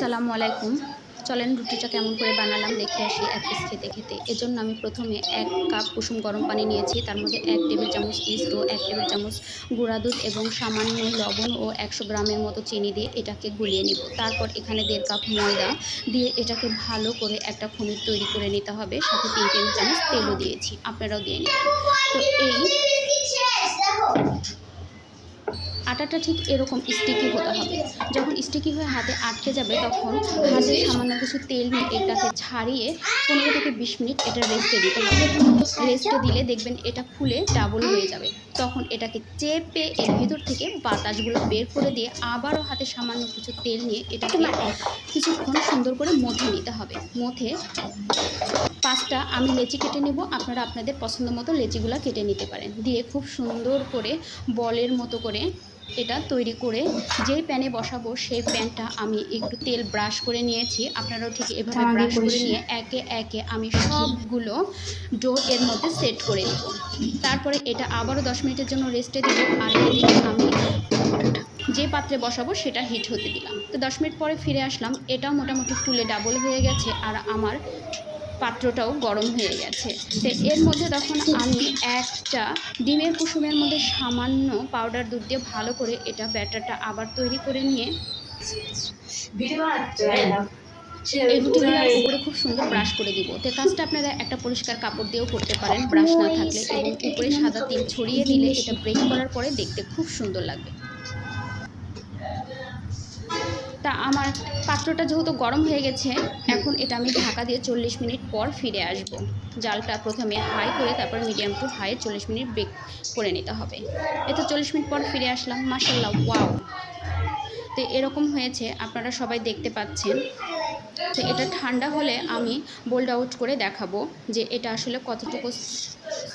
আসসালামু আলাইকুম। চলেন রুটিটা কেমন করে বানালাম, দেখে আসি এক পিস খেতে খেতে। এজন্য আমি প্রথমে এক কাপ কুসুম গরম পানি নিয়েছি, তার মধ্যে এক টেবিল চামচ ইস্ট ও এক টেবিল চামচ গুঁড়া দুধ এবং সামান্য লবণ ও একশো গ্রামের মতো চিনি দিয়ে এটাকে গুলিয়ে নিব। তারপর এখানে দেড় কাপ ময়দা দিয়ে এটাকে ভালো করে একটা খনির তৈরি করে নিতে হবে, সাথে তিন টেবিল চামচ তেলও দিয়েছি, আপনারাও দিয়ে নেবেন। তো এই আটাটা ঠিক এরকম স্টিকি হতে হবে। যখন স্টিকি হয়ে হাতে আটকে যাবে তখন হাতে সামান্য কিছু তেল নিয়ে এটাকে ছাড়িয়ে পনেরো থেকে বিশ মিনিট এটা রেস্টে দিতে হবে। রেস্টে দিলে দেখবেন এটা ফুলে ডাবল হয়ে যাবে। তখন এটাকে চেপে এর ভিতর থেকে বাতাসগুলো বের করে দিয়ে আবারও হাতে সামান্য কিছু তেল নিয়ে এটাকে কিছুক্ষণ সুন্দর করে মথে নিতে হবে। মথে পাঁচটা আমি লেচি কেটে নেব। আপনারা আপনাদের পছন্দ মতো লেচিগুলো কেটে নিতে পারেন। দিয়ে খুব সুন্দর করে বলের মতো করে এটা তৈরি করে যেই প্যানে বসাবো সেই প্যানটা আমি একটু তেল ব্রাশ করে নিয়েছি। আপনারাও ঠিক এভাবে ব্রাশ করে নিয়ে একে একে আমি সবগুলো ডো এর মধ্যে সেট করে দেব তারপরে এটা আবারও দশ মিনিটের জন্য রেস্টে দেবো। আর এদিকে আমি যে পাত্রে বসাবো সেটা হিট হতে দিলাম। তো দশ মিনিট পরে ফিরে আসলাম। এটাও মোটামুটি ফুলে ডাবল হয়ে গেছে। আর আমার পাত্রটাও গরম হয়ে গেছে। তো এর মধ্যে তখন আমি একটা ডিমের কুসুমের মধ্যে সামান্য পাউডার দুধ দিয়ে ভালো করে এটা ব্যাটারটা আবার তৈরি করে নিয়ে উপরে খুব সুন্দর ব্রাশ করে দিব। তো কাজটা আপনারা একটা পরিষ্কার কাপড় দিয়েও করতে পারেন ব্রাশ না থাকলে। এবং উপরে সাদা তিল ছড়িয়ে দিলে এটা ব্রেক করার পরে দেখতে খুব সুন্দর লাগবে। তা আমার পাত্রটা যেহেতু গরম হয়ে গেছে, এখন এটা আমি ঢাকা দিয়ে চল্লিশ মিনিট পর ফিরে আসব। জালটা প্রথমে হাই করে, তারপর মিডিয়াম টু হাই চল্লিশ মিনিট বেক করে নিতে হবে। এতো চল্লিশ মিনিট পর ফিরে আসলাম মাসাল্লাহ ওয়াও তো এরকম হয়েছে, আপনারা সবাই দেখতে পাচ্ছেন। তো এটা ঠান্ডা হলে আমি বোল্ড আউট করে দেখাবো যে এটা আসলে কতটুকু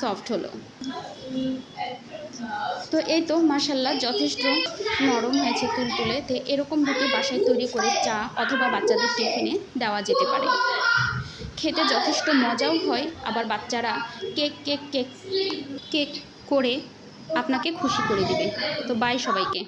সফট হলো। তো এই তো মাসাল্লাহ যথেষ্ট নরম হয়েছে তুলতুলে তো এরকম রুটি বাসায় তৈরি করে চা অথবা বাচ্চাদের টিফিনে দেওয়া যেতে পারে। খেতে যথেষ্ট মজাও হয়, আবার বাচ্চারা কেক কেক কেক কেক করে আপনাকে খুশি করে দিবে। তো বাই সবাইকে।